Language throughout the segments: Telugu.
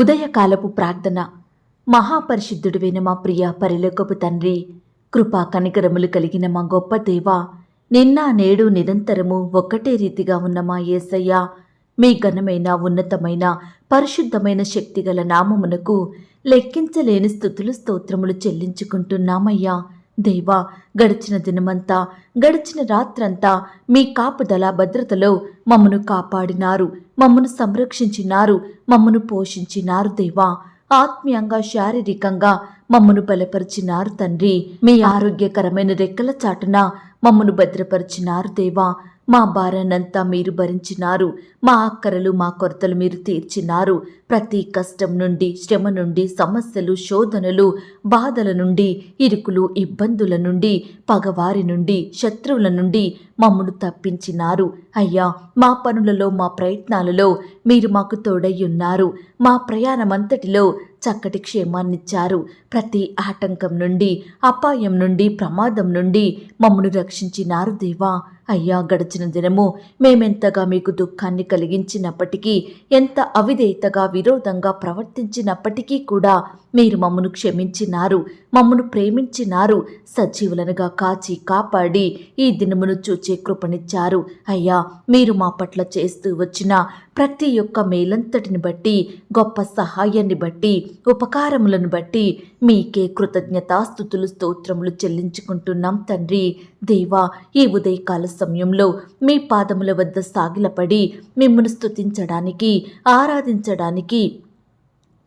ఉదయకాలపు ప్రార్థన. మహాపరిశుద్ధుడివైన మా ప్రియ పరిలోకపు తండ్రి కృపా కనికరములు కలిగిన మా గొప్ప దేవ నిన్న నేడు నిరంతరము ఒక్కటే రీతిగా ఉన్న మా యేసయ్య మీ ఘనమైన ఉన్నతమైన పరిశుద్ధమైన శక్తిగల నామమునకు లెక్కించలేని స్థుతులు స్తోత్రములు చెల్లించుకుంటున్నామయ్యా. దేవా గడిచిన దినమంతా గడిచిన రాత్రంతా మీ కాపుదల భద్రతలో మమ్మను కాపాడినారు మమ్మను సంరక్షించినారు మమ్మను పోషించినారు దేవా. ఆత్మీయంగా శారీరకంగా మమ్మను బలపరిచినారు తండ్రి. మీ ఆరోగ్యకరమైన రెక్కల చాటున మమ్మను భద్రపరిచినారు దేవా. మా భారానంతా మీరు భరించినారు. మా అక్కరలు మా కొరతలు మీరు తీర్చినారు. ప్రతి కష్టం నుండి శ్రమ నుండి సమస్యలు శోధనలు బాధల నుండి ఇరుకులు ఇబ్బందుల నుండి పగవారి నుండి శత్రువుల నుండి మమ్మను తప్పించినారు. అయ్యా మా పనులలో మా ప్రయత్నాలలో మీరు మాకు తోడయ్యున్నారు మా ప్రయాణమంతటిలో చక్కటి క్షేమాన్నిచ్చారు. ప్రతి ఆటంకం నుండి అపాయం నుండి ప్రమాదం నుండి మమ్మను రక్షించినారు దేవా. అయ్యా గడిచిన దినము మేమెంతగా మీకు దుఃఖాన్ని కలిగించినప్పటికీ ఎంత అవిధేయతగా విరోధంగా ప్రవర్తించినప్పటికీ కూడా మీరు మమ్మను క్షమించినారు మమ్మను ప్రేమించినారు సజీవులనుగా కాచి కాపాడి ఈ దినమును చూచే కృపనిచ్చారు. అయ్యా మీరు మా పట్ల చేస్తూ వచ్చిన ప్రతి ఒక్క మేలంతటిని బట్టి గొప్ప సహాయాన్ని బట్టి ఉపకారములను బట్టి మీకే కృతజ్ఞతాస్థుతులు స్తోత్రములు చెల్లించుకుంటున్నాం తండ్రి. దేవా ఈ ఉదయకాల సమయంలో మీ పాదముల వద్ద సాగిలపడి మిమ్మల్ని స్థుతించడానికి ఆరాధించడానికి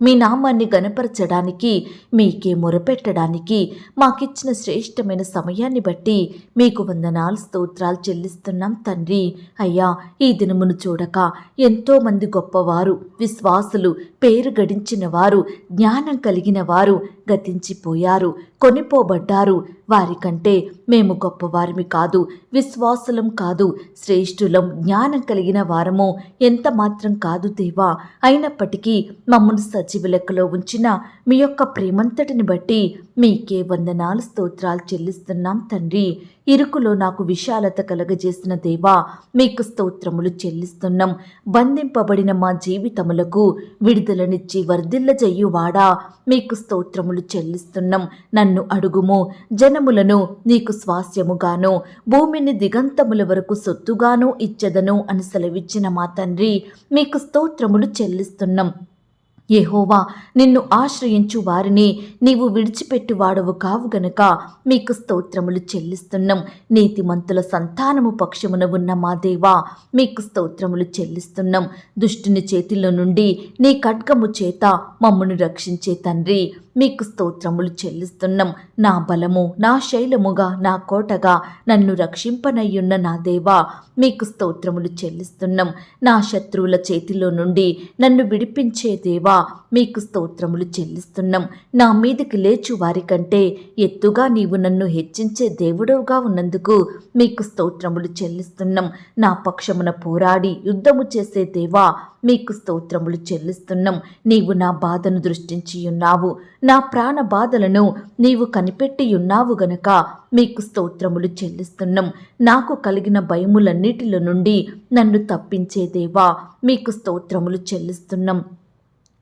మీ నామాన్ని గనపరచడానికి మీకే మొరపెట్టడానికి మాకిచ్చిన శ్రేష్టమైన సమయాన్ని బట్టి మీకు వందనాలు స్తోత్రాలు చెల్లిస్తున్నాం తండ్రి. అయ్యా ఈ దినమును చూడక ఎంతోమంది గొప్పవారు విశ్వాసులు పేరు గడించిన వారు జ్ఞానం కలిగిన వారు గతించిపోయారు కొనిపోబడ్డారు. వారికంటే మేము గొప్పవారిమి కాదు విశ్వాసులం కాదు శ్రేష్ఠులం జ్ఞానం కలిగిన వారము ఎంత మాత్రం కాదు దేవా. అయినప్పటికీ మమ్మల్ని సజ లెక్కలో ఉంచిన మీ యొక్క ప్రేమంతటిని బట్టి మీకే వందనాలు స్తోత్రాలు చెల్లిస్తున్నాం తండ్రి. ఇరుకులో నాకు విశాలత కలగజేసిన దేవా మీకు స్తోత్రములు చెల్లిస్తున్నాం. బంధింపబడిన మా జీవితములకు విడుదలనిచ్చి వర్ధిల్లజేయువాడా మీకు స్తోత్రములు చెల్లిస్తున్నాం. నన్ను అడుగుము జనములను నీకు స్వాస్యముగాను భూమిని దిగంతముల వరకు సొత్తుగాను ఇచ్చదను అని సెలవిచ్చిన మా తండ్రి మీకు స్తోత్రములు చెల్లిస్తున్నాం. యెహోవా నిన్ను ఆశ్రయించు వారిని నీవు విడిచిపెట్టువాడవు కావు గనుక మీకు స్తోత్రములు చెల్లిస్తున్నాం. నీతిమంతుల సంతానము పక్షమున ఉన్న మా దేవా మీకు స్తోత్రములు చెల్లిస్తున్నాం. దుష్టుని చేతిలో నుండి నీ ఖడ్గము చేత మమ్మను రక్షించే తండ్రి మీకు స్తోత్రములు చెల్లిస్తున్నాం. నా బలము నా శైలముగా నా కోటగా నన్ను రక్షింపనయ్యున్న నా దేవా మీకు స్తోత్రములు చెల్లిస్తున్నాం. నా శత్రువుల చేతిలో నుండి నన్ను విడిపించే దేవా మీకు స్తోత్రములు చెల్లిస్తున్నాం. నా మీదకి లేచు వారికంటే ఎత్తుగా నీవు నన్ను హెచ్చించే దేవుడవుగా ఉన్నందుకు మీకు స్తోత్రములు చెల్లిస్తున్నాం. నా పక్షమున పోరాడి యుద్ధము చేసే దేవా మీకు స్తోత్రములు చెల్లిస్తున్నాం. నీవు నా బాధను దృష్టించి ఉన్నావు. నా ప్రాణ బాధలను నీవు కనిపెట్టి ఉన్నావు గనక మీకు స్తోత్రములు చెల్లిస్తున్నాం. నాకు కలిగిన భయములన్నిటిలో నుండి నన్ను తప్పించేదేవా మీకు స్తోత్రములు చెల్లిస్తున్నాం.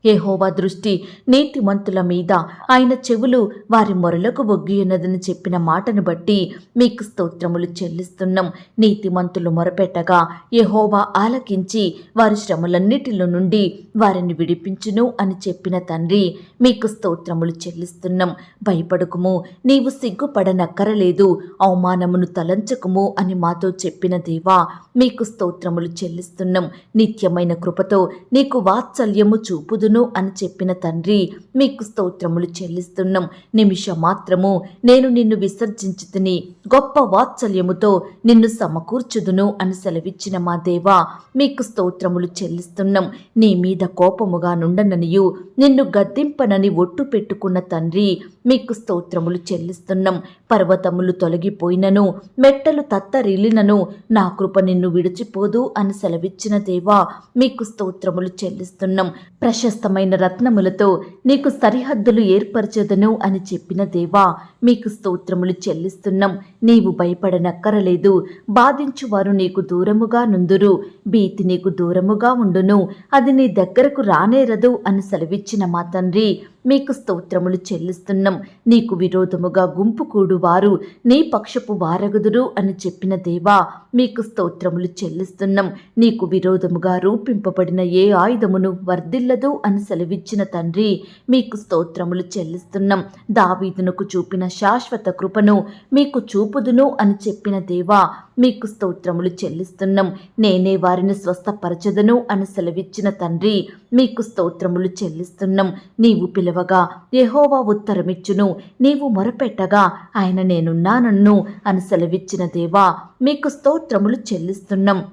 యహోవా దృష్టి నీతిమంతుల మీద. ఆయన చెవులు వారి మొరలకు ఒగ్గియున్నదని చెప్పిన మాటను బట్టి మీకు స్తోత్రములు చెల్లిస్తున్నాం. నీతిమంతులు మొరపెట్టగా యెహోవా ఆలకించి వారి శ్రమలన్నిటిలో నుండి వారిని విడిపించును అని చెప్పిన తండ్రి మీకు స్తోత్రములు చెల్లిస్తున్నాం. భయపడకుము నీవు సిగ్గుపడనక్కరలేదు అవమానమును తలంచకుము అని మాతో చెప్పిన దేవా మీకు స్తోత్రములు చెల్లిస్తున్నాం. నిత్యమైన కృపతో నీకు వాత్సల్యము చూపుదు చూపుదును అని చెప్పిన తండ్రి మీకు స్తోత్రములు చెల్లిస్తున్నాం. నిమిషం మాత్రము నేను నిన్ను విసర్జించుతుని గొప్ప వాత్సల్యముతో నిన్ను సమకూర్చుదును అని సెలవిచ్చిన మా దేవా మీకు స్తోత్రములు చెల్లిస్తున్నాం. నీ మీద కోపముగా నుండననియు నిన్ను గద్దింపనని ఒట్టు పెట్టుకున్న తండ్రి మీకు స్తోత్రములు చెల్లిస్తున్నాం. పర్వతములు తొలగిపోయినను మెట్టలు తత్తరిల్లినను నా కృప నిన్ను విడిచిపోదు అని సెలవిచ్చిన దేవా మీకు స్తోత్రములు చెల్లిస్తున్నాం. ప్రశస్త ప్రశస్తమైన రత్నములతో నీకు సరిహద్దులు ఏర్పరచదను అని చెప్పిన దేవా మీకు స్తోత్రములు చెల్లిస్తున్నాం. నీవు భయపడనక్కరలేదు. బాధించువారు నీకు దూరముగా నుందురు. భీతి నీకు దూరముగా ఉండును. అది నీ దగ్గరకు రానేరదు అని సెలవిచ్చిన మా తండ్రి మీకు స్తోత్రములు చెల్లిస్తున్నాం. నీకు విరోధముగా గుంపు కూడువారు. నీ పక్షపు వారగుదురు అని చెప్పిన దేవా మీకు స్తోత్రములు చెల్లిస్తున్నాం. నీకు విరోధముగా రూపింపబడిన ఏ ఆయుధమును వర్ధిల్లదు అని సెలవిచ్చిన తండ్రి మీకు స్తోత్రములు చెల్లిస్తున్నాం. దావీదునకు చూపిన శాశ్వత కృపను మీకు చూపుదును అని చెప్పిన దేవా మీకు స్తోత్రములు చెల్లిస్తున్నాం. నేనే వారిని స్వస్థపరచదను అని సెలవిచ్చిన తండ్రి మీకు స్తోత్రములు చెల్లిస్తున్నాం. నీవు పిలవగా యహోవా ఉత్తరమిచ్చును. నీవు మొరపెట్టగా ఆయన నేనున్నానన్ను అని సెలవిచ్చిన దేవా మీకు స్తోత్రములు చెల్లిస్తున్నాం.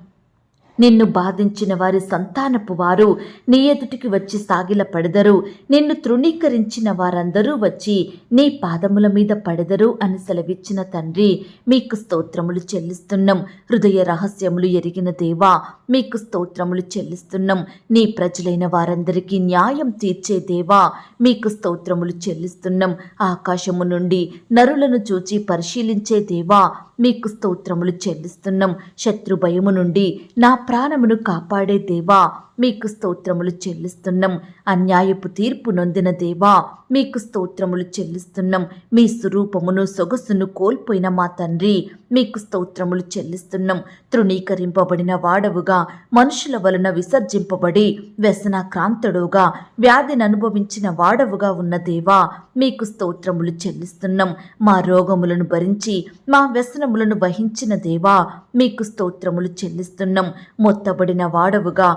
నిన్ను బాధించిన వారి సంతానపు వారు నీ ఎదుటికి వచ్చి సాగిల పడెదరు. నిన్ను తృణీకరించిన వారందరూ వచ్చి నీ పాదముల మీద పడెదరు అని సెలవిచ్చిన తండ్రి మీకు స్తోత్రములు చెల్లిస్తున్నాం. హృదయ రహస్యములు ఎరిగిన దేవా మీకు స్తోత్రములు చెల్లిస్తున్నాం. నీ ప్రజలైన వారందరికీ న్యాయం తీర్చే దేవా మీకు స్తోత్రములు చెల్లిస్తున్నాం. ఆకాశము నుండి నరులను చూచి పరిశీలించే దేవా మీకు స్తోత్రములు చెల్లిస్తున్నాం. శత్రు భయము నుండి నా ప్రాణమును కాపాడే దేవా మీకు స్తోత్రములు చెల్లిస్తున్నాం. అన్యాయపు తీర్పు నొందిన దేవా మీకు స్తోత్రములు చెల్లిస్తున్నాం. మీ స్వరూపమును సొగసును కోల్పోయిన మా తండ్రి మీకు స్తోత్రములు చెల్లిస్తున్నాం. తృణీకరింపబడిన వాడవుగా మనుషుల వలన విసర్జింపబడి వ్యసనాక్రాంతుడుగా వ్యాధిని అనుభవించిన వాడవుగా ఉన్న దేవా మీకు స్తోత్రములు చెల్లిస్తున్నాం. మా రోగములను భరించి మా వ్యసనములను వహించిన దేవా మీకు స్తోత్రములు చెల్లిస్తున్నాం. మొత్తబడిన వాడవుగా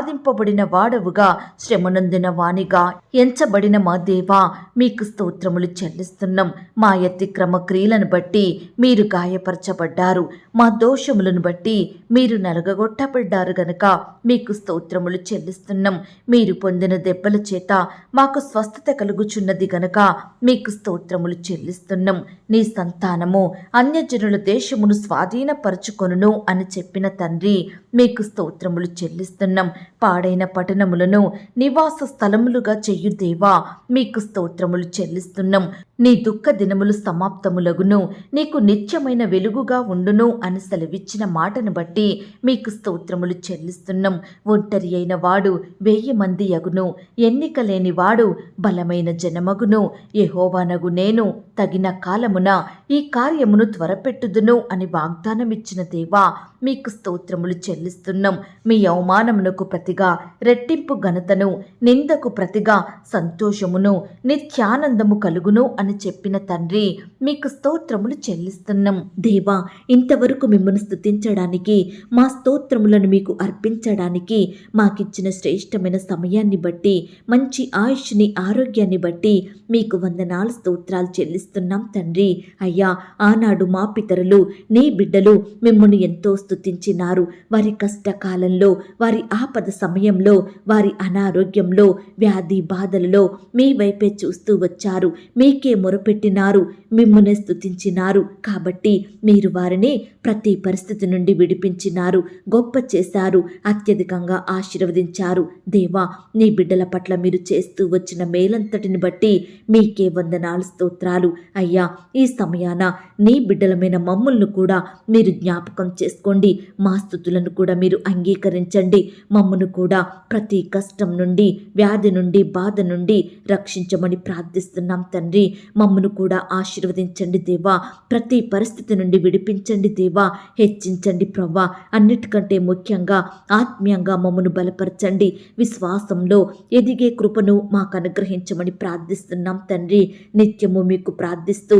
సాధింపబడిన వాడవుగా శ్రమనందిన వాణిగా ఎంచబడిన మా దేవా మీకు స్తోత్రములు చెల్లిస్తున్నాం. మా అతిక్రమ క్రియలను బట్టి మీరు గాయపరచబడ్డారు. మా దోషములను బట్టి మీరు నలగగొట్టబడ్డారు గనక మీకు స్తోత్రములు చెల్లిస్తున్నాం. మీరు పొందిన దెబ్బల చేత మాకు స్వస్థత కలుగుచున్నది గనక మీకు స్తోత్రములు చెల్లిస్తున్నాం. నీ సంతానము అన్యజనుల దేశమును స్వాధీనపరచుకొనును అని చెప్పిన తండ్రి మీకు స్తోత్రములు చెల్లిస్తున్నాం. పాడైన పట్టణములను నివాస స్థలములుగా చేయు దేవా మీకు స్తోత్రములు చెల్లిస్తున్నాం. నీ దుఃఖ దినములు సమాప్తములగును నీకు నిత్యమైన వెలుగుగా ఉండును అని సెలవిచ్చిన మాటను బట్టి మీకు స్తోత్రములు చెల్లిస్తున్నాం. ఒంటరి అయిన వాడు వెయ్యి మంది అగును ఎన్నిక లేని వాడు బలమైన జనమగును. యెహోవానగు నేను తగిన కాలమున ఈ కార్యమును త్వరపెట్టుదును అని వాగ్దానమిచ్చిన దేవా మీకు స్తోత్రములు చెల్లిస్తున్నాం. మీ అవమానమునకు ప్రతిగా రెట్టింపు ఘనతను నిందకు ప్రతిగా సంతోషమును నిత్యానందము కలుగును అని చెప్పిన తండ్రి మీకు స్తోత్రములు చెల్లిస్తున్నాం. దేవా ఇంతవరకు మిమ్మల్ని స్తుతించడానికి మా స్తోత్రములను మీకు అర్పించడానికి మాకిచ్చిన శ్రేష్టమైన సమయాన్ని బట్టి మంచి ఆయుష్ని ఆరోగ్యాన్ని బట్టి మీకు వందనాలు స్తోత్రాలు చెల్లిస్తున్నాం తండ్రి. అయ్యా ఆనాడు మా పితరులు నీ బిడ్డలు మిమ్మల్ని ఎంతో స్తుతించినారు. వారి కష్టకాలంలో వారి ఆపద సమయంలో వారి అనారోగ్యంలో వ్యాధి బాధలలో మీ వైపే చూస్తూ వచ్చారు. మీకే మొరపెట్టినారు. మిమ్మల్ని స్తుతించినారు. కాబట్టి మీరు వారిని ప్రతి పరిస్థితి నుండి విడిపించినారు. గొప్ప చేశారు. అత్యధికంగా ఆశీర్వదించారు. దేవా నీ బిడ్డల పట్ల మీరు చేస్తూ వచ్చిన మేలంతటిని బట్టి మీకే వందనాలు స్తోత్రాలు. అయ్యా ఈ సమయాన నీ బిడ్డలమైన మమ్మల్ని కూడా మీరు జ్ఞాపకం చేసుకోండి. మా స్థుతులను కూడా మీరు అంగీకరించండి. మమ్మను కూడా ప్రతి కష్టం నుండి వ్యాధి నుండి బాధ నుండి రక్షించమని ప్రార్థిస్తున్నాం తండ్రి. మమ్మను కూడా ఆశీర్వదించండి దేవా. ప్రతి పరిస్థితి నుండి విడిపించండి దేవా. హెచ్చించండి ప్రవ్వా. అన్నిటికంటే ముఖ్యంగా ఆత్మీయంగా మమ్మను బలపరచండి. విశ్వాసంలో ఎదిగే కృపను మాకు అనుగ్రహించమని ప్రార్థిస్తున్నాం తండ్రి. నిత్యము మీకు ప్రార్థిస్తూ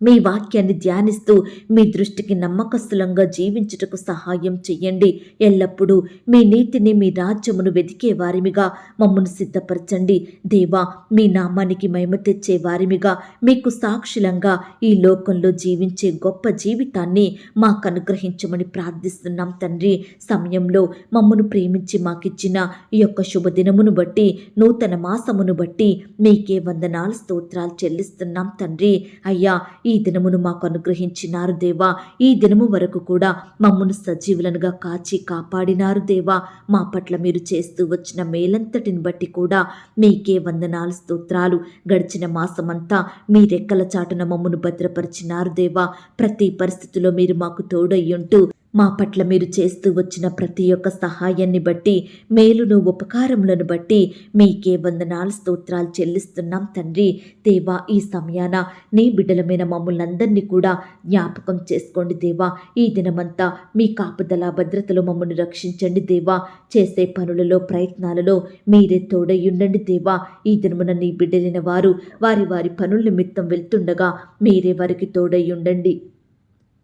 మీ వాక్యాన్ని ధ్యానిస్తూ మీ దృష్టికి నమ్మకస్తులంగా జీవించుటకు సహాయం చెయ్యండి. ఎల్లప్పుడూ మీ నీతిని మీ రాజ్యమును వెతికే వారిమిగా మమ్మను సిద్ధపరచండి. దేవా మీ నామానికి మహిమ తెచ్చే వారిమిగా మీకు సాక్షులంగా ఈ లోకంలో జీవించే గొప్ప జీవితాన్ని మాకు అనుగ్రహించమని ప్రార్థిస్తున్నాం తండ్రి. సమయంలో మమ్మను ప్రేమించి మాకిచ్చిన ఈ యొక్క శుభదినమును బట్టి నూతన మాసమును బట్టి మీకే వందనాలు స్తోత్రాలు చెల్లిస్తున్నాం తండ్రి. అయ్యా ఈ ఈ దినమును మాకు అనుగ్రహించినారు దేవా. ఈ దినము వరకు కూడా మమ్మను సజీవులనుగా కాచి కాపాడినారు దేవా. మా పట్ల మీరు చేస్తూ వచ్చిన మేలంతటిని బట్టి కూడా మీకే వందనాలు స్తోత్రాలు. గడిచిన మాసమంతా మీ రెక్కల చాటున మమ్మను భద్రపరిచినారు దేవా. ప్రతి పరిస్థితిలో మీరు మాకు తోడయ్యుంటూ మా పట్ల మీరు చేస్తూ వచ్చిన ప్రతి ఒక్క సహాయాన్ని బట్టి మేలును ఉపకారములను బట్టి మీకే వందనాలు స్తోత్రాలు చెల్లిస్తున్నాం తండ్రి. దేవా ఈ సమయాన నీ బిడ్డలమైన మమ్మల్ని కూడా జ్ఞాపకం చేసుకోండి దేవా. ఈ దినమంతా మీ కాపుదల భద్రతలో మమ్మల్ని రక్షించండి దేవా. చేసే పనులలో ప్రయత్నాలలో మీరే తోడై ఉండండి దేవా. ఈ దినమున నీ బిడ్డలైన వారు వారి వారి పనుల నిమిత్తం వెళ్తుండగా మీరే వారికి తోడై ఉండండి.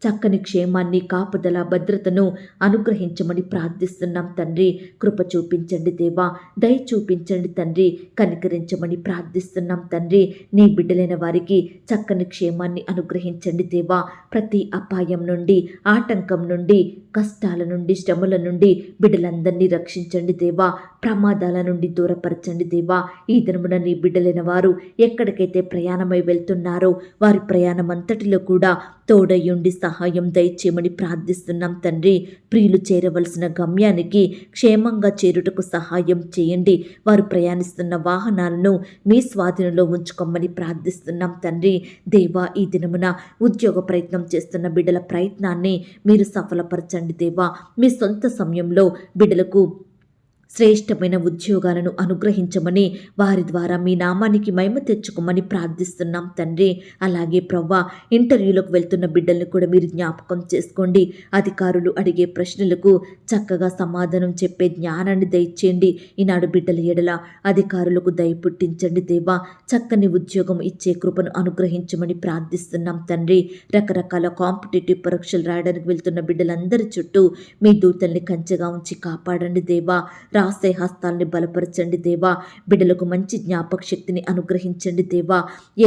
చక్కని క్షేమాన్ని కాపుదల భద్రతను అనుగ్రహించమని ప్రార్థిస్తున్నాం తండ్రి. కృప చూపించండి దేవా దయ చూపించండి తండ్రి. కనికరించమని ప్రార్థిస్తున్నాం తండ్రి. నీ బిడ్డలైన వారికి చక్కని క్షేమాన్ని అనుగ్రహించండి దేవా. ప్రతి అపాయం నుండి ఆటంకం నుండి కష్టాల నుండి శ్రమల నుండి బిడ్డలందరినీ రక్షించండి దేవా. ప్రమాదాల నుండి దూరపరచండి దేవా. ఈ దినమున నీ బిడ్డలైన వారు ఎక్కడికైతే ప్రయాణమై వెళ్తున్నారో వారి ప్రయాణం అంతటిలో కూడా తోడయుండి సహాయం దయచేయమని ప్రార్థిస్తున్నాం తండ్రి. ప్రియులు చేరవలసిన గమ్యానికి క్షేమంగా చేరుటకు సహాయం చేయండి. వారు ప్రయాణిస్తున్న వాహనాలను మీ స్వాధీనంలో ఉంచుకోమని ప్రార్థిస్తున్నాం తండ్రి. దేవా ఈ దినమున ఉద్యోగ ప్రయత్నం చేస్తున్న బిడ్డల ప్రయత్నాన్ని మీరు సఫలపరచండి దేవా. మీ సొంత సమయంలో బిడ్డలకు శ్రేష్టమైన ఉద్యోగాలను అనుగ్రహించమని వారి ద్వారా మీ నామానికి మహిమ తెచ్చుకోమని ప్రార్థిస్తున్నాం తండ్రి. అలాగే ప్రవ్వా ఇంటర్వ్యూలకు వెళ్తున్న బిడ్డలను కూడా మీరు జ్ఞాపకం చేసుకోండి. అధికారులు అడిగే ప్రశ్నలకు చక్కగా సమాధానం చెప్పే జ్ఞానాన్ని దయచేయండి. ఈనాడు బిడ్డల ఎడల అధికారులకు దయ పుట్టించండి దేవా. చక్కని ఉద్యోగం ఇచ్చే కృపను అనుగ్రహించమని ప్రార్థిస్తున్నాం తండ్రి. రకరకాల కాంపిటేటివ్ పరీక్షలు రాయడానికి వెళ్తున్న బిడ్డలందరి చుట్టూ మీ దూతల్ని కంచెగా ఉంచి కాపాడండి దేవా. రాసే హస్తాల్ని బలపరచండి దేవా. బిడ్డలకు మంచి జ్ఞాపక శక్తిని అనుగ్రహించండి దేవా.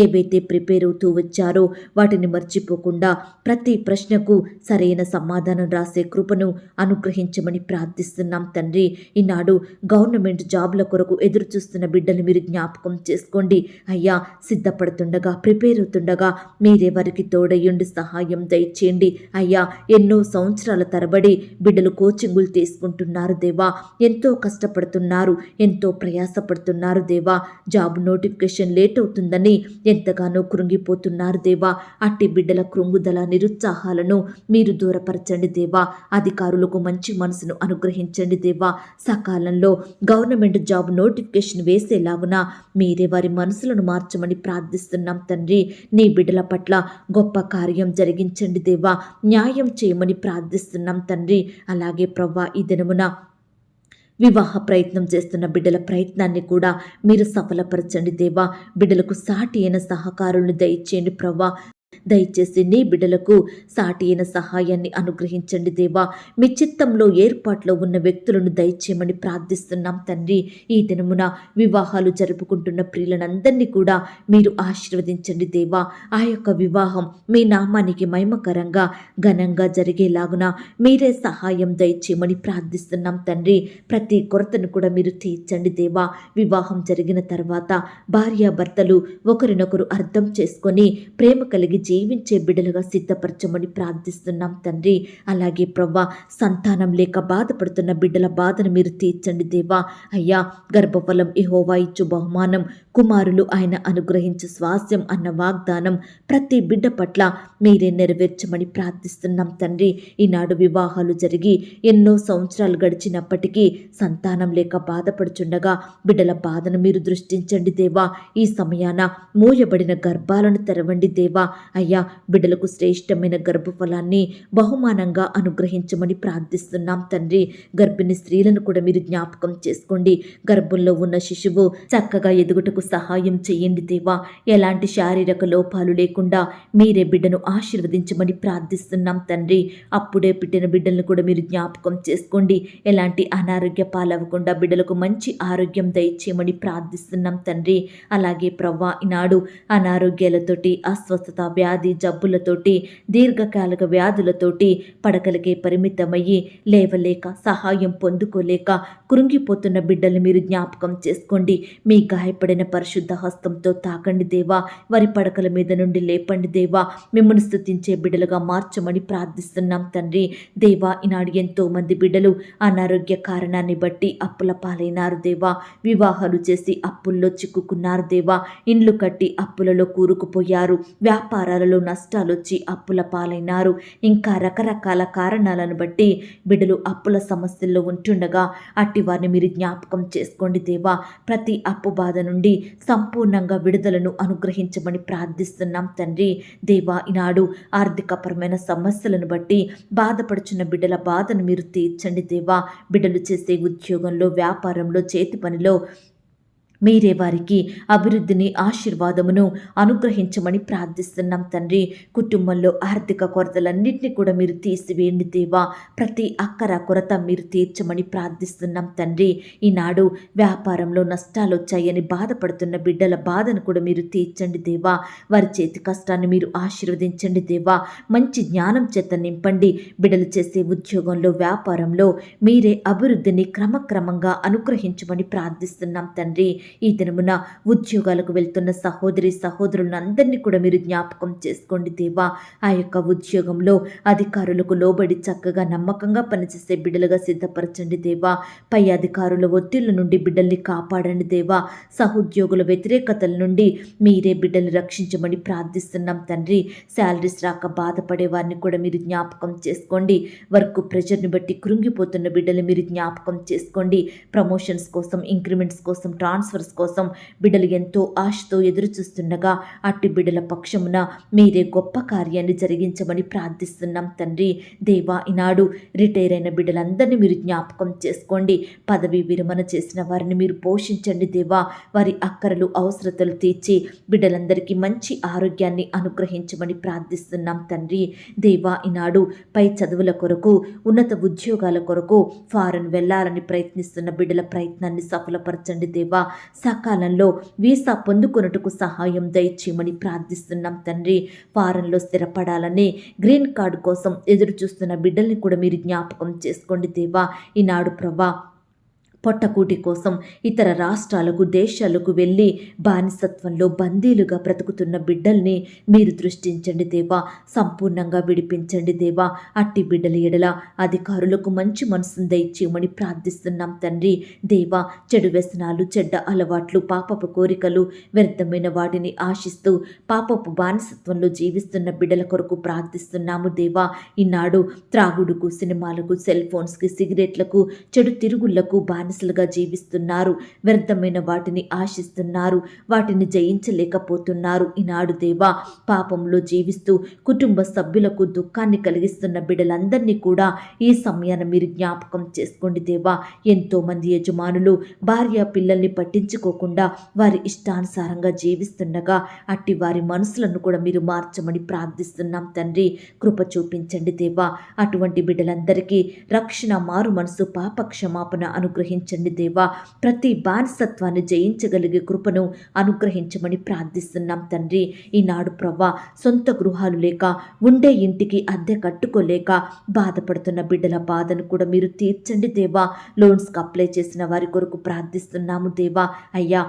ఏవైతే ప్రిపేర్ అవుతూ వచ్చారో వాటిని మర్చిపోకుండా ప్రతి ప్రశ్నకు సరైన సమాధానం రాసే కృపను అనుగ్రహించమని ప్రార్థిస్తున్నాం తండ్రి. ఈనాడు గవర్నమెంట్ జాబ్ల కొరకు ఎదురు చూస్తున్న బిడ్డలు మీరు జ్ఞాపకం చేసుకోండి. అయ్యా సిద్ధపడుతుండగా ప్రిపేర్ అవుతుండగా మీరే వారికి తోడయ్యుండి సహాయం దయచేయండి. అయ్యా ఎన్నో సంవత్సరాల తరబడి బిడ్డలు కోచింగులు తీసుకుంటున్నారు దేవా. ఎంతో కష్టపడుతున్నారు. ఎంతో ప్రయాసపడుతున్నారు దేవా. జాబ్ నోటిఫికేషన్ లేట్ అవుతుందని ఎంతగానో కృంగిపోతున్నారు దేవా. అట్టి బిడ్డల కృంగుదల నిరుత్సాహాలను మీరు దూరపరచండి దేవా. అధికారులకు మంచి మనసును అనుగ్రహించండి దేవా. సకాలంలో గవర్నమెంట్ జాబ్ నోటిఫికేషన్ వేసేలాగున మీరే వారి మనసులను మార్చమని ప్రార్థిస్తున్నాం తండ్రి. నీ బిడ్డల పట్ల గొప్ప కార్యం జరిగించండి దేవా. న్యాయం చేయమని ప్రార్థిస్తున్నాం తండ్రి. అలాగే ప్రవ్వా ఈ దినమున వివాహ ప్రయత్నం చేస్తున్న బిడ్డల ప్రయత్నాన్ని కూడా మీరు సఫలపరచండి దేవా. బిడ్డలకు సాటి అయిన సహకారులను దయచేయండి ప్రవ్వా. దయచేసి నీ బిడ్డలకు సాటి అయిన సహాయాన్ని అనుగ్రహించండి దేవా. మీ చిత్తంలో ఏర్పాట్లో ఉన్న వ్యక్తులను దయచేయమని ప్రార్థిస్తున్నాం తండ్రి. ఈ దినమున వివాహాలు జరుపుకుంటున్న ప్రియులనందరినీ కూడా మీరు ఆశీర్వదించండి దేవా. ఆ యొక్క వివాహం మీ నామానికి మహిమకరంగా ఘనంగా జరిగేలాగున మీరే సహాయం దయచేయమని ప్రార్థిస్తున్నాం తండ్రి. ప్రతి కొరతను కూడా మీరు తీర్చండి దేవా. వివాహం జరిగిన తర్వాత భార్యాభర్తలు ఒకరినొకరు అర్థం చేసుకొని ప్రేమ కలిగి జీవించే బిడ్డలుగా సిద్ధపరచమని ప్రార్థిస్తున్నాం తండ్రి. అలాగే ప్రవ్వా సంతానం లేక బాధపడుతున్న బిడ్డల బాధను మీరు తీర్చండి దేవా. అయ్యా గర్భఫలం ఇహోవా ఇచ్చు బహుమానం. కుమారులు ఆయన అనుగ్రహించు స్వాస్యం అన్న వాగ్దానం ప్రతి బిడ్డ పట్ల మీరే నెరవేర్చమని ప్రార్థిస్తున్నాం తండ్రి. ఈనాడు వివాహాలు జరిగి ఎన్నో సంవత్సరాలు గడిచినప్పటికీ సంతానం లేక బాధపడుచుండగా బిడ్డల బాధను మీరు దృష్టించండి దేవా. ఈ సమయాన మూయబడిన గర్భాలను తెరవండి దేవా. అయ్యా బిడ్డలకు శ్రేష్టమైన గర్భఫలాన్ని బహుమానంగా అనుగ్రహించమని ప్రార్థిస్తున్నాం తండ్రి. గర్భిణీ స్త్రీలను కూడా మీరు జ్ఞాపకం చేసుకోండి. గర్భంలో ఉన్న శిశువు చక్కగా ఎదుగుటకు సహాయం చేయండి దేవా. ఎలాంటి శారీరక లోపాలు లేకుండా మీరే బిడ్డను ఆశీర్వదించమని ప్రార్థిస్తున్నాం తండ్రి. అప్పుడే పుట్టిన బిడ్డలను కూడా మీరు జ్ఞాపకం చేసుకోండి. ఎలాంటి అనారోగ్య పాలవ్వకుండా బిడ్డలకు మంచి ఆరోగ్యం దయచేయమని ప్రార్థిస్తున్నాం తండ్రి. అలాగే ప్రవ్వా ఈనాడు అనారోగ్యాలతోటి అస్వస్థత వ్యాధి జబ్బులతోటి దీర్ఘకాలిక వ్యాధులతోటి పడకలకే పరిమితమయ్యి లేవలేక సహాయం పొందుకోలేక కృంగిపోతున్న బిడ్డలు మీరు జ్ఞాపకం చేసుకోండి. మీ గాయపడిన పరిశుద్ధ హస్తంతో తాకండి దేవా. వారి పడకల మీద నుండి లేపండి దేవా. మిమ్మల్ని స్థుతించే బిడ్డలుగా మార్చమని ప్రార్థిస్తున్నాం తండ్రి. దేవా ఈనాడు ఎంతో మంది బిడ్డలు అనారోగ్య కారణాన్ని బట్టి అప్పుల పాలైనారు దేవా. వివాహాలు చేసి అప్పుల్లో చిక్కుకున్నారు దేవా. ఇండ్లు కట్టి అప్పులలో కూరుకుపోయారు. వ్యాపార వ్యాపారాలలో నష్టాలు వచ్చి అప్పుల పాలైనారు. ఇంకా రకరకాల కారణాలను బట్టి బిడ్డలు అప్పుల సమస్యల్లో ఉంటుండగా అట్టి వారిని మీరు జ్ఞాపకం చేసుకోండి దేవా. ప్రతి అప్పు బాధ నుండి సంపూర్ణంగా విడుదలను అనుగ్రహించమని ప్రార్థిస్తున్నాం తండ్రి. దేవా ఈనాడు ఆర్థికపరమైన సమస్యలను బట్టి బాధపడుచున్న బిడ్డల బాధను మీరు తీర్చండి దేవా. బిడ్డలు చేసే ఉద్యోగంలో వ్యాపారంలో చేతి పనిలో మీరే వారికి అభివృద్ధిని ఆశీర్వాదమును అనుగ్రహించమని ప్రార్థిస్తున్నాం తండ్రి. కుటుంబంలో ఆర్థిక కొరతలన్నింటినీ కూడా మీరు తీసివేయండి దేవా. ప్రతి అక్కర కొరత మీరు తీర్చమని ప్రార్థిస్తున్నాం తండ్రి. ఈనాడు వ్యాపారంలో నష్టాలు వచ్చాయని బాధపడుతున్న బిడ్డల బాధను కూడా మీరు తీర్చండి దేవా. వారి చేతి కష్టాన్ని మీరు ఆశీర్వదించండి దేవా. మంచి జ్ఞానం చేత నింపండి. బిడ్డలు చేసే ఉద్యోగంలో వ్యాపారంలో మీరే అభివృద్ధిని క్రమక్రమంగా అనుగ్రహించమని ప్రార్థిస్తున్నాం తండ్రి. ఈ దినమున ఉద్యోగాలకు వెళ్తున్న సహోదరి సహోదరులందరినీ కూడా మీరు జ్ఞాపకం చేసుకోండి దేవా. ఆ యొక్క ఉద్యోగంలో అధికారులకు లోబడి చక్కగా నమ్మకంగా పనిచేసే బిడ్డలుగా సిద్ధపరచండి దేవా. పై అధికారుల ఒత్తిళ్ళ నుండి బిడ్డల్ని కాపాడండి దేవా. సహోద్యోగుల వ్యతిరేకతల నుండి మీరే బిడ్డల్ని రక్షించమని ప్రార్థిస్తున్నాం తండ్రి. శాలరీస్ రాక బాధపడే వారిని కూడా మీరు జ్ఞాపకం చేసుకోండి. వర్క్ ప్రెషర్ని బట్టి కృంగిపోతున్న బిడ్డలు మీరు జ్ఞాపకం చేసుకోండి. ప్రమోషన్స్ కోసం ఇంక్రిమెంట్స్ కోసం ట్రాన్స్ఫర్ ట్రాన్స్ఫర్స్ కోసం బిడ్డలు ఎంతో ఆశతో ఎదురు చూస్తుండగా అట్టి బిడ్డల పక్షమున మీరే గొప్ప కార్యాన్ని జరిగించమని ప్రార్థిస్తున్నాం తండ్రి. దేవా ఈనాడు రిటైర్ అయిన బిడ్డలందరినీ మీరు జ్ఞాపకం చేసుకోండి. పదవి విరమణ చేసిన వారిని మీరు పోషించండి దేవా. వారి అక్కరలు అవసరతలు తీర్చి బిడ్డలందరికీ మంచి ఆరోగ్యాన్ని అనుగ్రహించమని ప్రార్థిస్తున్నాం తండ్రి. దేవా ఈనాడు పై చదువుల కొరకు ఉన్నత ఉద్యోగాల కొరకు ఫారెన్ వెళ్ళాలని ప్రయత్నిస్తున్న బిడ్డల ప్రయత్నాన్ని సఫలపరచండి దేవా. సకాలంలో వీసా పొందుకొనుటకు సహాయం దయచేయమని ప్రార్థిస్తున్నాం తండ్రి. ఫారెన్లో స్థిరపడాలని గ్రీన్ కార్డు కోసం ఎదురు చూస్తున్న బిడ్డల్ని కూడా మీరు జ్ఞాపకం చేసుకోండి దేవా. ఈనాడు ప్రభా పొట్టకూటి కోసం ఇతర రాష్ట్రాలకు దేశాలకు వెళ్ళి బానిసత్వంలో బందీలుగా బ్రతుకుతున్న బిడ్డల్ని మీరు దృష్టించండి దేవా. సంపూర్ణంగా విడిపించండి దేవా. అట్టి బిడ్డల ఎడల అధికారులకు మంచి మనసును దయచేయమని ప్రార్థిస్తున్నాం తండ్రి. దేవా చెడు వ్యసనాలు చెడ్డ అలవాట్లు పాపపు కోరికలు వ్యర్థమైన వాటిని ఆశిస్తూ పాపపు బానిసత్వంలో జీవిస్తున్న బిడ్డల కొరకు ప్రార్థిస్తున్నాము దేవా. ఈనాడు త్రాగుడుకు సినిమాలకు సెల్ ఫోన్స్కి సిగరెట్లకు చెడు తిరుగుళ్ళకు బాని బానిసలుగా జీవిస్తున్నారు. వ్యర్థమైన వాటిని ఆశిస్తున్నారు. వాటిని జయించలేకపోతున్నారు. ఈనాడు దేవా పాపంలో జీవిస్తూ కుటుంబ సభ్యులకు దుఃఖాన్ని కలిగిస్తున్న బిడ్డలందరినీ కూడా ఈ సమయాన్ని మీరు జ్ఞాపకం చేసుకోండి దేవా. ఎంతో మంది యజమానులు భార్య పిల్లల్ని పట్టించుకోకుండా వారి ఇష్టానుసారంగా జీవిస్తుండగా అట్టి వారి మనసులను కూడా మీరు మార్చమని ప్రార్థిస్తున్నాం తండ్రి. కృప చూపించండి దేవా. అటువంటి బిడ్డలందరికీ రక్షణ మారు మనసు పాప క్షమాపణ అనుగ్రహించండి దేవా. ప్రతి బానిసత్వాన్ని జయించగలిగే కృపను అనుగ్రహించమని ప్రార్థిస్తున్నాం తండ్రి. ఈనాడు ప్రవ్వా సొంత గృహాలు లేక ఉండే ఇంటికి అద్దె కట్టుకోలేక బాధపడుతున్న బిడ్డల బాధను కూడా మీరు తీర్చండి దేవా. లోన్స్కి అప్లై చేసిన వారి కొరకు ప్రార్థిస్తున్నాము దేవా. అయ్యా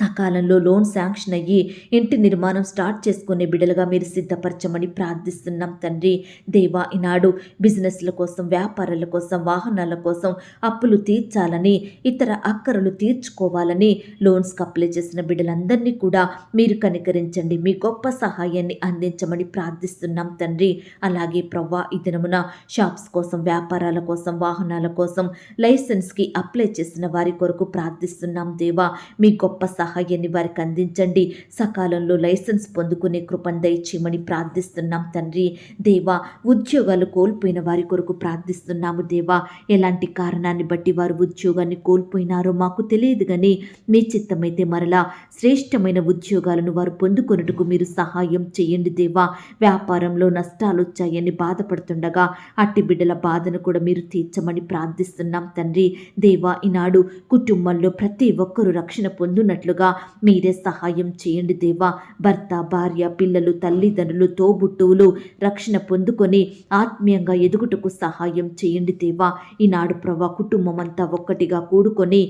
సకాలంలో లోన్ శాంక్షన్ అయ్యి ఇంటి నిర్మాణం స్టార్ట్ చేసుకునే బిడలుగా మీరు సిద్ధపరచమని ప్రార్థిస్తున్నాం తండ్రి. దేవా ఈనాడు బిజినెస్ల కోసం వ్యాపారాల కోసం వాహనాల కోసం అప్పులు తీర్చాలని ఇతర అక్కరలు తీర్చుకోవాలని లోన్స్కి అప్లై చేసిన బిడ్డలందరినీ కూడా మీరు కనికరించండి. మీ గొప్ప సహాయాన్ని అందించమని ప్రార్థిస్తున్నాం తండ్రి. అలాగే ప్రవ్వా ఈ దినమున షాప్స్ కోసం వ్యాపారాల కోసం వాహనాల కోసం లైసెన్స్కి అప్లై చేసిన వారి కొరకు ప్రార్థిస్తున్నాం దేవా. మీ గొప్ప సహాయాన్ని వారికి అందించండి. సకాలంలో లైసెన్స్ పొందుకునే కృపను దయచేయమని ప్రార్థిస్తున్నాం తండ్రి. దేవా ఉద్యోగాలు కోల్పోయిన వారి కొరకు ప్రార్థిస్తున్నాము దేవా. ఎలాంటి కారణాన్ని బట్టి వారు ఉద్యోగాన్ని కోల్పోయినారో మాకు తెలియదు కానీ మీ చిత్తమైతే మరలా శ్రేష్టమైన ఉద్యోగాలను వారు పొందుకొనుటకు మీరు సహాయం చేయండి దేవా. వ్యాపారంలో నష్టాలు వచ్చాయని బాధపడుతుండగా అట్టి బిడ్డల బాధను కూడా మీరు తీర్చమని ప్రార్థిస్తున్నాం తండ్రి. దేవా ఈనాడు కుటుంబంలో ప్రతి ఒక్కరూ రక్షణ పొందునట్లు ఉండగా మీరే సహాయం చేయండి దేవా. భర్త భార్య పిల్లలు తల్లిదండ్రులు తోబుట్టువులు రక్షణ పొందుకొని ఆత్మీయంగా ఎదుగుటకు సహాయం చేయండి దేవా. ఈనాడు ప్రభా కుటుంబం అంతా ఒక్కటిగా కూడుకొని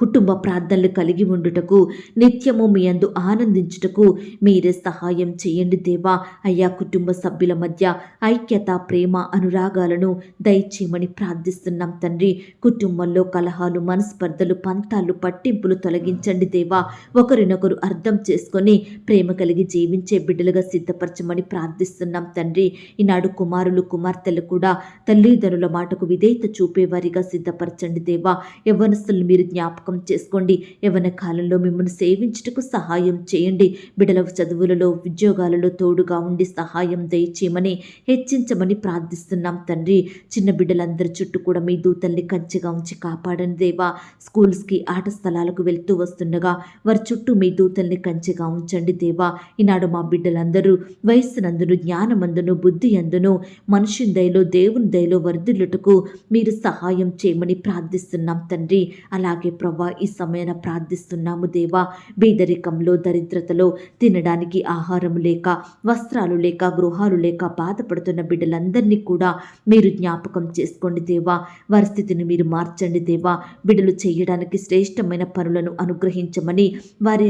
కుటుంబ ప్రార్థనలు కలిగి ఉండుటకు నిత్యము మీ అందు ఆనందించుటకు మీరే సహాయం చేయండి దేవా. అయ్యా కుటుంబ సభ్యుల మధ్య ఐక్యత ప్రేమ అనురాగాలను దయచేయమని ప్రార్థిస్తున్నాం తండ్రి. కుటుంబంలో కలహాలు మనస్పర్ధలు పంతాలు పట్టింపులు తొలగించండి దేవా. ఒకరినొకరు అర్థం చేసుకొని ప్రేమ కలిగి జీవించే బిడ్డలుగా సిద్ధపరచమని ప్రార్థిస్తున్నాం తండ్రి. ఈనాడు కుమారులు కుమార్తెలు కూడా తల్లిదండ్రుల మాటకు విధేయత చూపేవారిగా సిద్ధపరచండి దేవా. యవ్వనస్తులు మీరు జ్ఞాపకం చేసుకోండి. యవన కాలంలో మిమ్మల్ని సేవించుటకు సహాయం చేయండి. బిడల చదువులలో ఉద్యోగాలలో తోడుగా ఉండి సహాయం దయచేయమని హెచ్చించమని ప్రార్థిస్తున్నాం తండ్రి. చిన్న బిడ్డలందరి చుట్టూ కూడా మీ దూతల్ని కంచెగా ఉంచి కాపాడండి దేవా. స్కూల్స్కి ఆట స్థలాలకు వెళ్తూ వస్తుండగా వారి చుట్టూ మీ దూతల్ని కంచెగా ఉంచండి దేవా. ఈనాడు మా బిడ్డలందరూ వయస్సునందును జ్ఞానమందును బుద్ధి అందును మనుషుని దయలో దేవుని దయలో వర్ధిల్లుటకు మీరు సహాయం చేయమని ప్రార్థిస్తున్నాం తండ్రి. అలాగే ప్రభు ఈ సమయాన ప్రార్థిస్తున్నాము దేవా. బీదరికంలో దరిద్రతలో తినడానికి ఆహారం లేక వస్త్రాలు లేక గృహాలు లేక బాధపడుతున్న బిడ్డలందరినీ కూడా మీరు జ్ఞాపకం చేసుకోండి దేవా. వారి స్థితిని మీరు మార్చండి దేవా. బిడ్డలు చేయడానికి శ్రేష్టమైన పనులను అనుగ్రహించమని వారి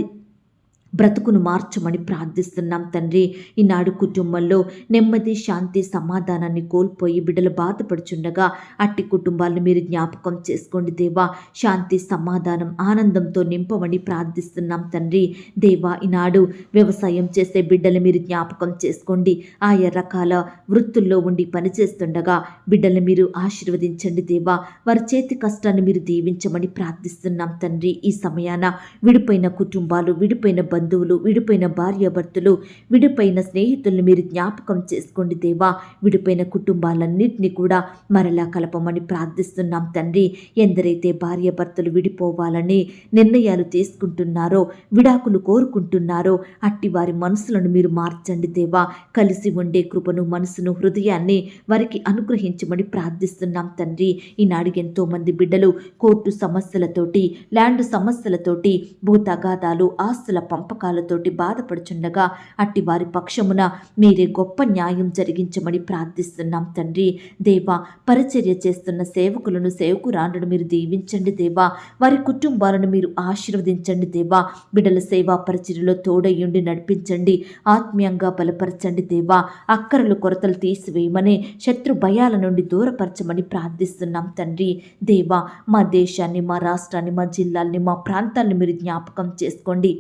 బ్రతుకును మార్చమని ప్రార్థిస్తున్నాం తండ్రి. ఈనాడు కుటుంబంలో నెమ్మది శాంతి సమాధానాన్ని కోల్పోయి బిడ్డలు బాధపడుచుండగా అట్టి కుటుంబాలను మీరు జ్ఞాపకం చేసుకోండి దేవా. శాంతి సమాధానం ఆనందంతో నింపమని ప్రార్థిస్తున్నాం తండ్రి. దేవా ఈనాడు వ్యవసాయం చేసే బిడ్డలు మీరు జ్ఞాపకం చేసుకోండి. ఆయా రకాల వృత్తుల్లో ఉండి పనిచేస్తుండగా బిడ్డలు మీరు ఆశీర్వదించండి దేవా. వారి చేతి కష్టాన్ని మీరు దీవించమని ప్రార్థిస్తున్నాం తండ్రి. ఈ సమయాన విడిపోయిన కుటుంబాలు విడిపోయిన బంధువులు విడిపోయిన భార్యాభర్తలు విడిపోయిన స్నేహితుల్ని మీరు జ్ఞాపకం చేసుకోండి దేవా. విడిపోయిన కుటుంబాలన్నింటినీ కూడా మరలా కలపమని ప్రార్థిస్తున్నాం తండ్రి. ఎందరైతే భార్యాభర్తలు విడిపోవాలని నిర్ణయాలు తీసుకుంటున్నారో విడాకులు కోరుకుంటున్నారో అట్టి వారి మనసులను మీరు మార్చండి దేవా. కలిసి ఉండే కృపను మనసును హృదయాన్ని వారికి అనుగ్రహించమని ప్రార్థిస్తున్నాం తండ్రి. ఈనాడు ఎంతో మంది బిడ్డలు కోర్టు సమస్యలతోటి ల్యాండ్ సమస్యలతోటి భూతగాదాలు ఆస్తుల జ్ఞాపకాలతోటి బాధపడుచుండగా అట్టి వారి పక్షమున మీరే గొప్ప న్యాయం జరిగించమని ప్రార్థిస్తున్నాం తండ్రి. దేవా పరిచర్య చేస్తున్న సేవకులను సేవకురాండ్రను మీరు దీవించండి దేవా. వారి కుటుంబాలను మీరు ఆశీర్వదించండి దేవా. బిడల సేవా పరిచర్యలో తోడయ్యుండి నడిపించండి. ఆత్మీయంగా బలపరచండి దేవా. అక్కరలు కొరతలు తీసివేయమని శత్రు భయాల నుండి దూరపరచమని ప్రార్థిస్తున్నాం తండ్రి. దేవా మా దేశాన్ని మా రాష్ట్రాన్ని మా జిల్లాల్ని మా ప్రాంతాన్ని మీరు జ్ఞాపకం చేసుకోండి.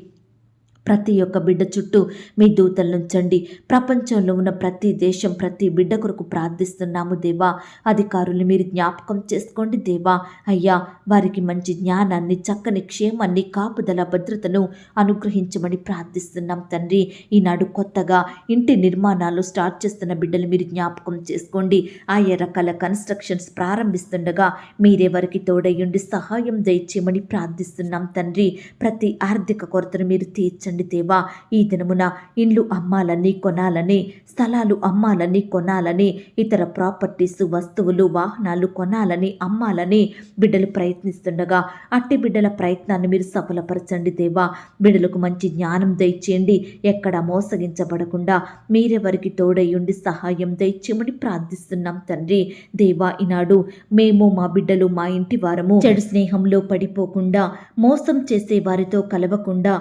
ప్రతి ఒక్క బిడ్డ చుట్టూ మీ దూతలు ఉంచండి ప్రపంచంలో ఉన్న ప్రతి దేశం ప్రతి బిడ్డ కొరకు ప్రార్థిస్తున్నాము దేవా. అధికారులు మీరు జ్ఞాపకం చేసుకోండి దేవా. అయ్యా వారికి మంచి జ్ఞానాన్ని చక్కని క్షేమాన్ని కాపుదల భద్రతను అనుగ్రహించమని ప్రార్థిస్తున్నాం తండ్రి. ఈనాడు కొత్తగా ఇంటి నిర్మాణాలు స్టార్ట్ చేస్తున్న బిడ్డలు మీరు జ్ఞాపకం చేసుకోండి. ఆయా రకాల కన్స్ట్రక్షన్స్ ప్రారంభిస్తుండగా మీరే వారికి తోడయ్యుండి సహాయం దయచేయమని ప్రార్థిస్తున్నాం తండ్రి. ప్రతి ఆర్థిక కొరతను మీరు తీర్చండి. దేవా. ఈ దినమున ఇండ్లు అమ్మాలని కొనాలని స్థలాలు అమ్మాలని కొనాలని ఇతర ప్రాపర్టీస్ వస్తువులు వాహనాలు కొనాలని అమ్మాలని బిడ్డలు ప్రయత్నిస్తుండగా అట్టి బిడ్డల ప్రయత్నాన్ని మీరు సఫలపరచండి దేవా. బిడ్డలకు మంచి జ్ఞానం దయచేయండి. ఎక్కడ మోసగించబడకుండా మీరెవరికి తోడయ్యుండి సహాయం దయచేయమని ప్రార్థిస్తున్నాం తండ్రి. దేవా ఈనాడు మేము మా బిడ్డలు మా ఇంటి వారము. చెడు స్నేహంలో పడిపోకుండా మోసం చేసే వారితో కలవకుండా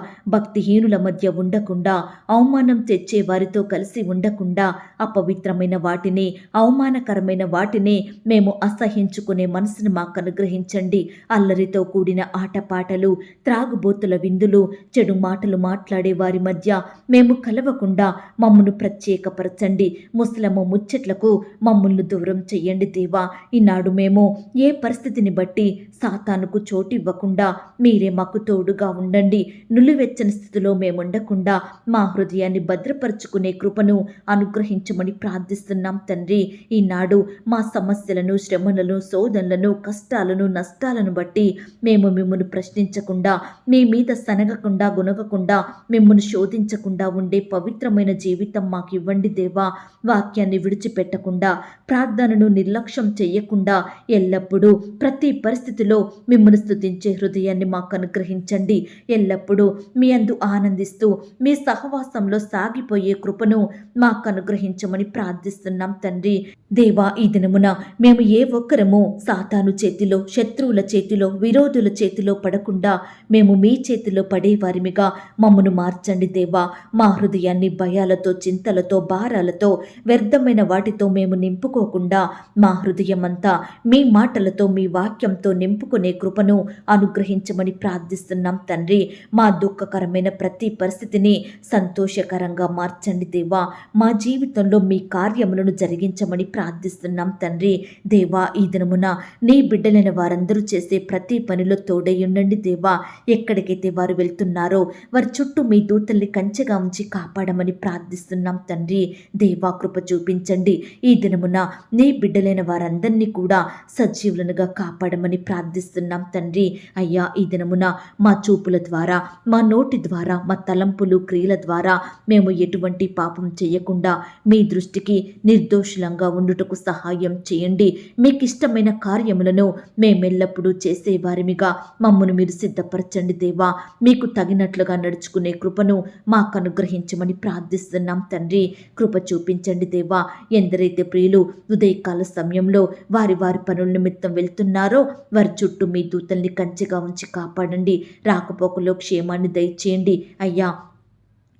భక్తిహీనుల మధ్య ఉండకుండా అవమానం తెచ్చే వారితో కలిసి ఉండకుండా అపవిత్రమైన వాటిని అవమానకరమైన వాటిని మేము అసహించుకునే మనసును మాకు అనుగ్రహించండి. అల్లరితో కూడిన ఆటపాటలు త్రాగుబోతుల విందులు చెడు మాటలు మాట్లాడే వారి మధ్య మేము కలవకుండా మమ్మను ప్రత్యేకపరచండి. ముసలము ముచ్చట్లకు మమ్మల్ని దూరం చెయ్యండి దేవా. ఈనాడు మేము ఏ పరిస్థితిని బట్టి సాతానుకు చోటివ్వకుండా మీరే మాకు తోడుగా ఉండండి. నులివెచ్చని స్థితిలో పరిస్థితుల్లో మేముండకుండా మా హృదయాన్ని భద్రపరుచుకునే కృపను అనుగ్రహించమని ప్రార్థిస్తున్నాం తండ్రి. ఈనాడు మా సమస్యలను శ్రమలను శోధనలను కష్టాలను నష్టాలను బట్టి మేము మిమ్మల్ని ప్రశ్నించకుండా మీ మీద సనగకుండా గునగకుండా మిమ్మల్ని శోధించకుండా ఉండే పవిత్రమైన జీవితం మాకు ఇవ్వండి దేవా. వాక్యాన్ని విడిచిపెట్టకుండా ప్రార్థనను నిర్లక్ష్యం చేయకుండా ఎల్లప్పుడూ ప్రతి పరిస్థితిలో మిమ్మల్ని స్థుతించే హృదయాన్ని మాకు అనుగ్రహించండి. ఎల్లప్పుడూ మీ అందు ఆనందిస్తూ మీ సహవాసంలో సాగిపోయే కృపను మాకు అనుగ్రహించమని ప్రార్థిస్తున్నాం తండ్రి. దేవా ఈ దినమున మేము ఏ ఒక్కరము సాతాను చేతిలో శత్రువుల చేతిలో విరోధుల చేతిలో పడకుండా మేము మీ చేతిలో పడేవారిమిగా మమ్మను మార్చండి దేవా. మా హృదయాన్ని భయాలతో చింతలతో భారాలతో వ్యర్థమైన వాటితో మేము నింపుకోకుండా మా హృదయం అంతా మీ మాటలతో మీ వాక్యంతో నింపుకునే కృపను అనుగ్రహించమని ప్రార్థిస్తున్నాం తండ్రి. మా దుఃఖకరమైన ప్రతి పరిస్థితిని సంతోషకరంగా మార్చండి దేవా. మా జీవితంలో మీ కార్యములను జరిగించమని ప్రార్థిస్తున్నాం తండ్రి. దేవా ఈ దినమున నీ బిడ్డలైన వారందరూ చేసే ప్రతి పనిలో తోడయ్యుండండి దేవా. ఎక్కడికైతే వారు వెళ్తున్నారో వారి చుట్టూ మీ దూతల్ని కంచెగా ఉంచి కాపాడమని ప్రార్థిస్తున్నాం తండ్రి. దేవా కృప చూపించండి. ఈ దినమున నీ బిడ్డలైన వారందరినీ కూడా సజీవులనుగా కాపాడమని ప్రార్థిస్తున్నాం తండ్రి. అయ్యా ఈ దినమున మా చూపుల ద్వారా మా నోటి ద్వారా మా తలంపులు క్రియల ద్వారా మేము ఎటువంటి పాపం చేయకుండా మీ దృష్టికి నిర్దోషులంగా ఉండుటకు సహాయం చేయండి. మీకు ఇష్టమైన కార్యములను మేమెల్లప్పుడూ చేసేవారిమిగా. మమ్మను మీరు సిద్ధపరచండి దేవా. మీకు తగినట్లుగా నడుచుకునే కృపను మాకు అనుగ్రహించమని ప్రార్థిస్తున్నాం తండ్రి. కృప చూపించండి దేవా. ఎందరైతే ప్రియులు ఉదయకాల సమయంలో వారి వారి పనుల నిమిత్తం వెళ్తున్నారో వారి చుట్టూ మీ దూతల్ని కంచెగా ఉంచి కాపాడండి. రాకపోకలో క్షేమాన్ని దయచేయండి. అయ్యా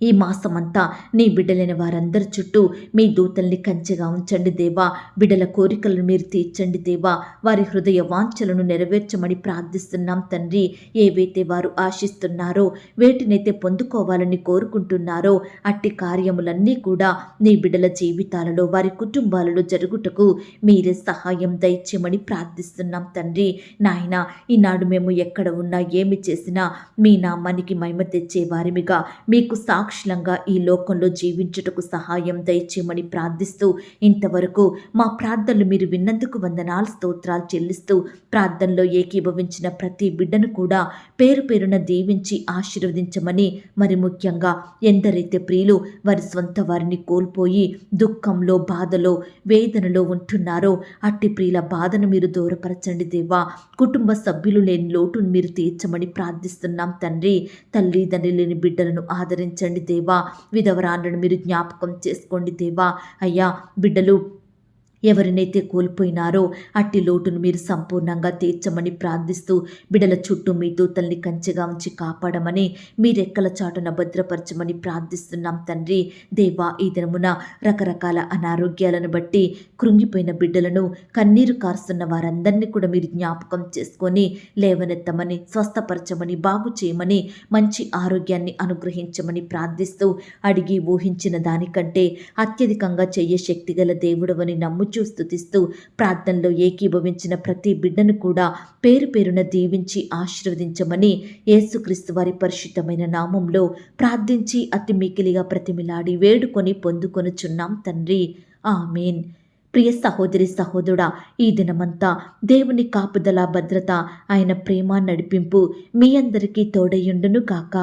ఈ మాసమంతా నీ బిడ్డలైన వారందరి చుట్టూ మీ దూతల్ని కంచెగా ఉంచండి దేవా. బిడ్డల కోరికలను మీరు తీర్చండి దేవా. వారి హృదయ వాంఛలను నెరవేర్చమని ప్రార్థిస్తున్నాం తండ్రి. ఏవైతే వారు ఆశిస్తున్నారో వేటినైతే పొందుకోవాలని కోరుకుంటున్నారో అట్టి కార్యములన్నీ కూడా నీ బిడ్డల జీవితాలలో వారి కుటుంబాలలో జరుగుటకు మీరే సహాయం దయచేయమని ప్రార్థిస్తున్నాం తండ్రి. నాయన ఈనాడు మేము ఎక్కడ ఉన్నా ఏమి చేసినా మీ నామానికి మహిమ తెచ్చే వారిమిగా మీకు సాక్షిలంగా ఈ లోకంలో జీవించుటకు సహాయం దయచేయమని ప్రార్థిస్తూ ఇంతవరకు మా ప్రార్థనలు మీరు విన్నందుకు వందనాలు స్తోత్రాలు చెల్లిస్తూ ప్రార్థనలో ఏకీభవించిన ప్రతి బిడ్డను కూడా పేరు పేరున దీవించి ఆశీర్వదించమని మరి ముఖ్యంగా ఎందరైతే ప్రియులు వారి స్వంత వారిని కోల్పోయి దుఃఖంలో బాధలో వేదనలో ఉంటున్నారో అట్టి ప్రియుల బాధను మీరు దూరపరచండి దేవా. కుటుంబ సభ్యులు లేని లోటును మీరు తీర్చమని ప్రార్థిస్తున్నాం తండ్రి. తల్లిదండ్రులు లేని బిడ్డలను ఆదరించండి దేవా. విధవరాండ్రను మీరు జ్ఞాపకం చేసుకోండి దేవా. అయ్యా బిడ్డలు ఎవరినైతే కోల్పోయినారో అట్టి లోటును మీరు సంపూర్ణంగా తీర్చమని ప్రార్థిస్తూ బిడల చుట్టూ మీ దూతల్ని కంచెగా ఉంచి కాపాడమని మీరెక్కల చాటున భద్రపరచమని ప్రార్థిస్తున్నాం తండ్రి. దేవా ఈ దినమున రకరకాల అనారోగ్యాలను బట్టి కృంగిపోయిన బిడ్డలను కన్నీరు కారుస్తున్న వారందరినీ కూడా మీరు జ్ఞాపకం చేసుకొని లేవనెత్తమని స్వస్థపరచమని బాగు చేయమని మంచి ఆరోగ్యాన్ని అనుగ్రహించమని ప్రార్థిస్తూ అడిగి ఊహించిన దానికంటే అత్యధికంగా చెయ్యే శక్తిగల దేవుడవని నమ్ము నమ్ముచూ స్థుతిస్తూ ప్రార్థనలో ఏకీభవించిన ప్రతి బిడ్డను కూడా పేరు పేరున దీవించి ఆశీర్వదించమని యేసుక్రీస్తు వారి పరిశుద్ధమైన నామంలో ప్రార్థించి అతి మికిలిగా ప్రతిమిలాడి వేడుకొని పొందుకొనుచున్నాం తండ్రి. ఆమెన్. ప్రియ సహోదరి సహోదరుడా ఈ దినమంతా దేవుని కాపుదల భద్రత ఆయన ప్రేమ నడిపింపు మీ అందరికీ తోడయుండును కాక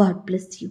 గాడ్ బ్లెస్ యూ.